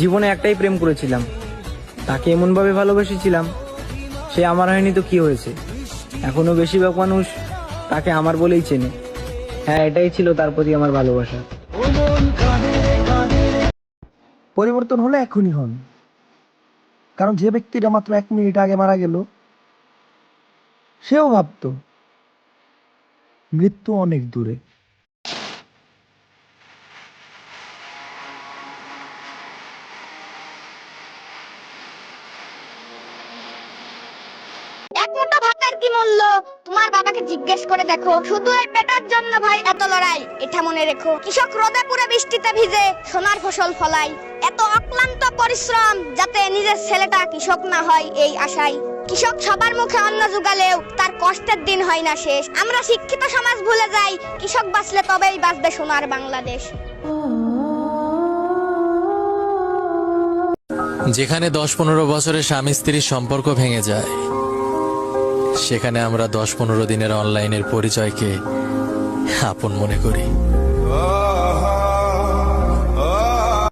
জীবনে একটাই প্রেম করেছিলাম। তাকে এমনভাবে ভালোবেসেছিলাম, সে আমার হয়নি তো কি হয়েছে। এখনও বেশিরভাগ মানুষ তাকে আমার বলেই চেনে। হ্যাঁ এটাই ছিল তার প্রতি আমার ভালোবাসা। পরিবর্তন হলে এখনই হন। কারণ যে ব্যক্তিটা মাত্র এক মিনিট আগে মারা গেল, সেও ভাবতো, মৃত্যু অনেক দূরে। কি মূল্য? তোমার বাবাকে জিজ্ঞেস করে দেখো। শুধু এই পেটার জন্য ভাই, এত লড়াই। এটা মনে রেখো। কৃষক রোদে পুরে বৃষ্টিতে ভিজে সোনার ফসল ফলাই এত অক্লান্ত পরিশ্রম যাতে নিজের ছেলেটা কৃষক না হয় এই আশায়। কৃষক সবার মুখে অন্ন জোগালেও তার কষ্টের দিন হয় না শেষ। আমরা শিক্ষিত সমাজ ভুলে যাই। কৃষক বাঁচলে তবেই বাঁচবে সোনার বাংলাদেশ। যেখানে দশ পনেরো বছরের স্বামী স্ত্রীর সম্পর্ক ভেঙে যায়। সেখানে আমরা দশ পনেরো দিনের অনলাইনের পরিচয়কে আপন মনে করি।